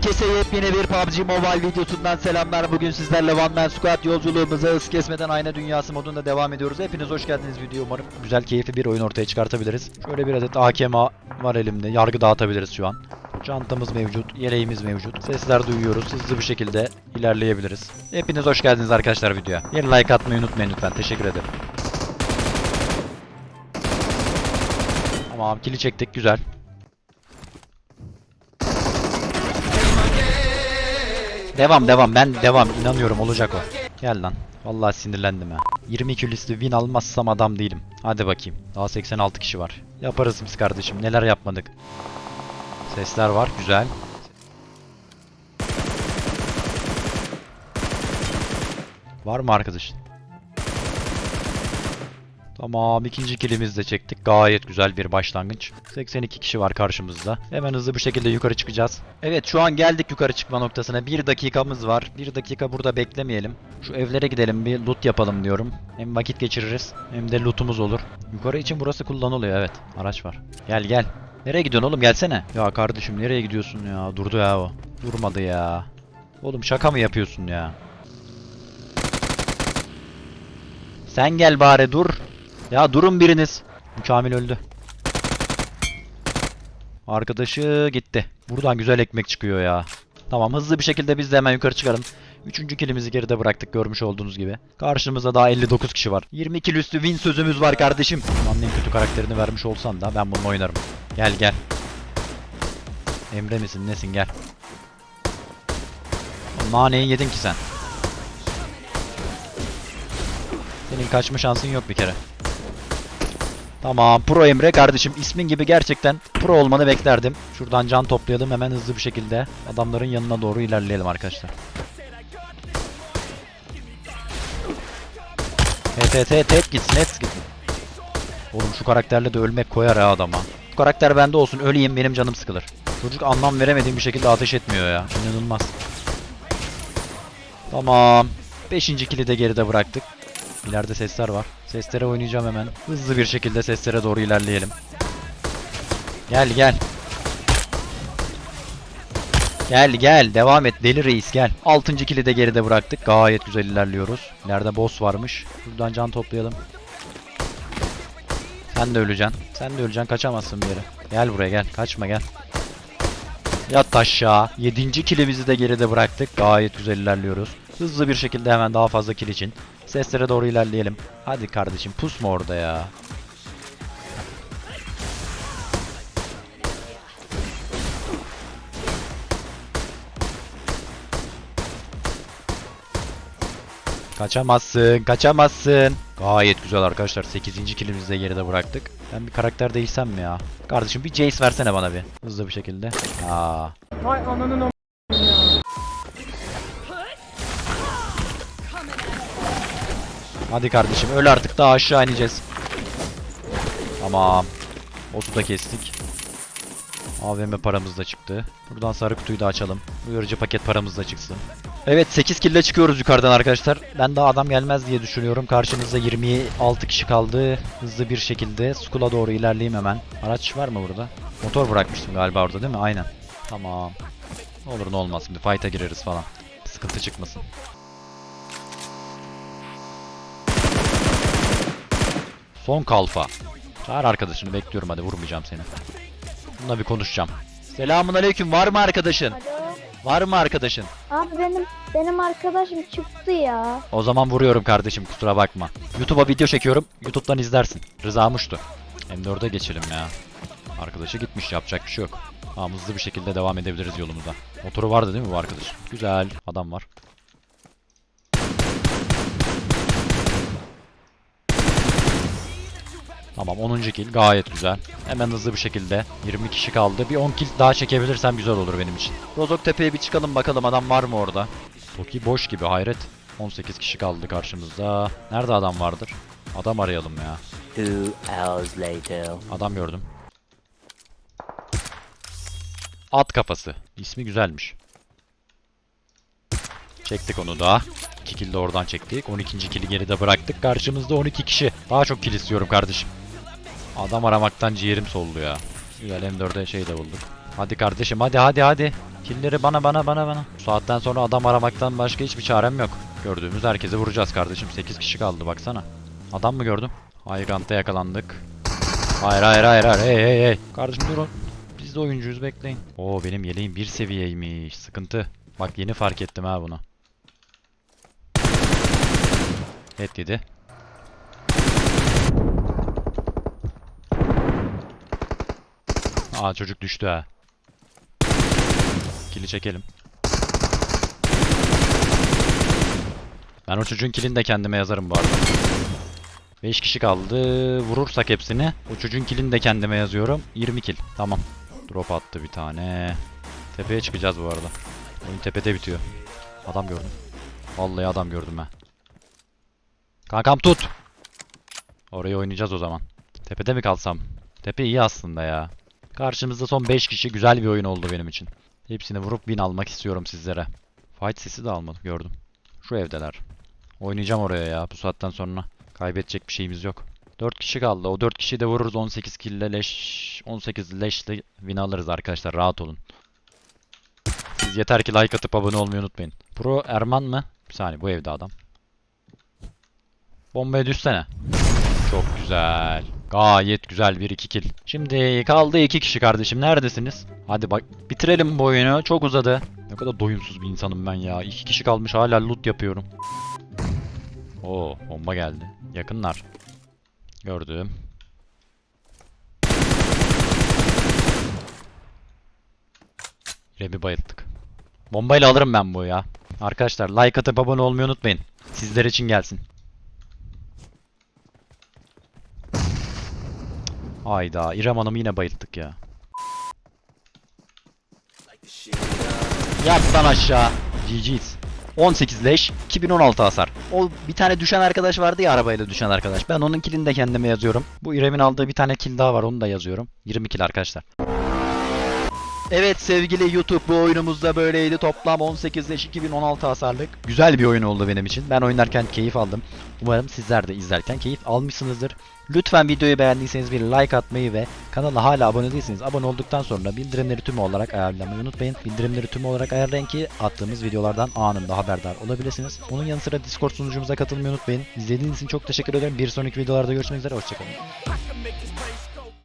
Herkese yepyeni bir PUBG Mobile videosundan selamlar. Bugün sizlerle One Man Squad yolculuğumuza hız kesmeden ayna dünyası modunda devam ediyoruz. Hepiniz hoş geldiniz video. Umarım güzel, keyifli bir oyun ortaya çıkartabiliriz. Şöyle bir adet AKM var elimde. Yargı dağıtabiliriz şu an. Çantamız mevcut, yeleğimiz mevcut. Sesler duyuyoruz. Hızlı bir şekilde ilerleyebiliriz. Hepiniz hoş geldiniz arkadaşlar videoya. Bir like atmayı unutmayın lütfen. Teşekkür ederim. Tamam, kili çektik. Güzel. Devam devam ben devam inanıyorum olacak o. Gel lan. Vallahi sinirlendim ha. 22 listli win almazsam adam değilim. Hadi bakayım. Daha 86 kişi var. Yaparız biz kardeşim. Neler yapmadık. Sesler var. Güzel. Var mı arkadaşın? Tamam ikinci kilimizi de çektik. Gayet güzel bir başlangıç. 82 kişi var karşımızda. Hemen hızlı bir şekilde yukarı çıkacağız. Evet şu an geldik yukarı çıkma noktasına. Bir dakikamız var. Bir dakika burada beklemeyelim. Şu evlere gidelim bir loot yapalım diyorum. Hem vakit geçiririz hem de lootumuz olur. Yukarı için burası kullanılıyor evet. Araç var. Gel gel. Nereye gidiyorsun oğlum gelsene. Ya kardeşim nereye gidiyorsun ya? Durdu ya o. Durmadı ya. Oğlum şaka mı yapıyorsun ya? Sen gel bari dur. Ya durun biriniz. Kamil öldü. Arkadaşı gitti. Buradan güzel ekmek çıkıyor ya. Tamam hızlı bir şekilde biz de hemen yukarı çıkalım. Üçüncü kilimizi geride bıraktık görmüş olduğunuz gibi. Karşımızda daha 59 kişi var. 20 kill üstü win sözümüz var kardeşim. Dünyanın en kötü karakterini vermiş olsan da ben bunu oynarım. Gel gel. Emre misin nesin gel. Naneyi yedin ki sen. Senin kaçma şansın yok bir kere. Tamam Pro Emre kardeşim ismin gibi gerçekten pro olmanı beklerdim. Şuradan can toplayalım hemen hızlı bir şekilde adamların yanına doğru ilerleyelim arkadaşlar. Evet evet evet hep gitsin hep gitsin. Oğlum şu karakterle de ölmek koyar ha adama. Bu karakter bende olsun öleyim benim canım sıkılır. Çocuk anlam veremediğim bir şekilde ateş etmiyor ya. İnanılmaz. Tamam. Beşinci kili de geride bıraktık. İleride sesler var. Seslere oynayacağım hemen. Hızlı bir şekilde seslere doğru ilerleyelim. Gel gel. Gel gel devam et deli reis gel. Altıncı kili de geride bıraktık. Gayet güzel ilerliyoruz. İleride boss varmış. Buradan can toplayalım. Sen de öleceksin. Sen de öleceksin kaçamazsın bir yere. Gel buraya gel kaçma gel. Yat aşağı. Yedinci kilimizi de geride bıraktık. Gayet güzel ilerliyoruz. Hızlı bir şekilde hemen daha fazla kill için. Seslere doğru ilerleyelim. Hadi kardeşim pusma orada ya. Kaçamazsın, kaçamazsın. Gayet güzel arkadaşlar. 8. kilimizi de geride bıraktık. Ben bir karakter değilsem mi ya? Kardeşim bir Jace versene bana bir. Hızlı bir şekilde. Aa. Vay ananın Hadi kardeşim öl artık daha aşağı ineceğiz. Tamam. Otu da kestik. AVM paramız da çıktı. Buradan sarı kutuyu da açalım. Uyarıcı paket paramız da çıksın. Evet 8 kille çıkıyoruz yukarıdan arkadaşlar. Ben daha adam gelmez diye düşünüyorum. Karşımızda 26 kişi kaldı. Hızlı bir şekilde Skull'a doğru ilerleyeyim hemen. Araç var mı burada? Motor bırakmıştım galiba orada değil mi? Aynen. Tamam. Ne olur ne olmaz şimdi fight'a gireriz falan. Sıkıntı çıkmasın. Son kalfa. Çağır arkadaşını bekliyorum hadi vurmayacağım seni. Bununla bir konuşacağım. Selamun aleyküm var mı arkadaşın? Alo. Var mı arkadaşın? Abi benim benim arkadaşım çıktı ya. O zaman vuruyorum kardeşim kusura bakma. YouTube'a video çekiyorum. YouTube'dan izlersin. Rızamıştı. M4'e geçelim ya. Arkadaşı gitmiş yapacak bir şey yok. Tamam hızlı bir şekilde devam edebiliriz yolumuza. Motoru vardı değil mi bu arkadaş? Güzel. Adam var. Tamam 10. kill gayet güzel. Hemen hızlı bir şekilde 20 kişi kaldı. Bir 10 kill daha çekebilirsem güzel olur benim için. Rozok Tepe'ye bir çıkalım bakalım adam var mı orada? Toki boş gibi hayret. 18 kişi kaldı karşımızda. Nerede adam vardır? Adam arayalım ya. Adam gördüm. At kafası. İsmi güzelmiş. Çektik onu da. 2 kill de oradan çektik. 12. kill'i geride bıraktık. Karşımızda 12 kişi. Daha çok kill istiyorum kardeşim. Adam aramaktan ciğerim soldu ya. Güzel M4'e şey de bulduk. Hadi kardeşim hadi hadi hadi. Killeri bana bana bana bana. Bu saatten sonra adam aramaktan başka hiçbir çarem yok. Gördüğümüz herkese vuracağız kardeşim. 8 kişi kaldı baksana. Adam mı gördüm? Highground'da yakalandık. Hayır hayır hayır hayır. Hey hey hey. Kardeşim durun. Biz de oyuncuyuz bekleyin. Oo benim yeleğim bir seviyeymiş. Sıkıntı. Bak yeni fark ettim ha bunu. Et yedi. Aa çocuk düştü ha. Kili çekelim. Ben o çocuğun kilini de kendime yazarım bu arada. 5 kişi kaldı. Vurursak hepsini. O çocuğun kilini de kendime yazıyorum. 20 kill. Tamam. Drop attı bir tane. Tepeye çıkacağız bu arada. Oyun tepede bitiyor. Adam gördüm. Vallahi adam gördüm ben. Kankam tut. Oraya oynayacağız o zaman. Tepede mi kalsam? Tepe iyi aslında ya. Karşımızda son 5 kişi güzel bir oyun oldu benim için. Hepsini vurup win almak istiyorum sizlere. Fight sesi de almadım gördüm. Şu evdeler. Oynayacağım oraya ya bu saatten sonra. Kaybedecek bir şeyimiz yok. 4 kişi kaldı. O 4 kişiyi de vururuz 18 kill ile leş 18 leşle win alırız arkadaşlar rahat olun. Siz yeter ki like atıp abone olmayı unutmayın. Pro Erman mı? Bir saniye bu evde adam. Bombaya düşsene. Çok güzel. Gayet güzel bir iki kill. Şimdi kaldı iki kişi kardeşim. Neredesiniz? Hadi bak bitirelim bu oyunu. Çok uzadı. Ne kadar doyumsuz bir insanım ben ya. İki kişi kalmış hala loot yapıyorum. Oo bomba geldi. Yakınlar. Gördüm. Rebi bayılttık. Bombayla alırım ben bu ya. Arkadaşlar like atıp abone olmayı unutmayın. Sizler için gelsin. Hayda İrem Hanım'ı yine bayılttık ya. Yat lan aşağı. GG's. 18 leş, 2016 hasar. O bir tane düşen arkadaş vardı ya arabayla düşen arkadaş. Ben onun killini de kendime yazıyorum. Bu İrem'in aldığı bir tane kill daha var onu da yazıyorum. 20 kill arkadaşlar. Evet sevgili YouTube bu oyunumuz da böyleydi. Toplam 18 leş 2016 hasarlık. Güzel bir oyun oldu benim için. Ben oynarken keyif aldım. Umarım sizler de izlerken keyif almışsınızdır. Lütfen videoyu beğendiyseniz bir like atmayı ve kanala hala abone değilseniz abone olduktan sonra bildirimleri tüm olarak ayarlamayı unutmayın. Bildirimleri tüm olarak ayarlayın ki attığımız videolardan anında haberdar olabilirsiniz. Onun yanı sıra Discord sunucumuza katılmayı unutmayın. İzlediğiniz için çok teşekkür ederim. Bir sonraki videolarda görüşmek üzere. Hoşçakalın.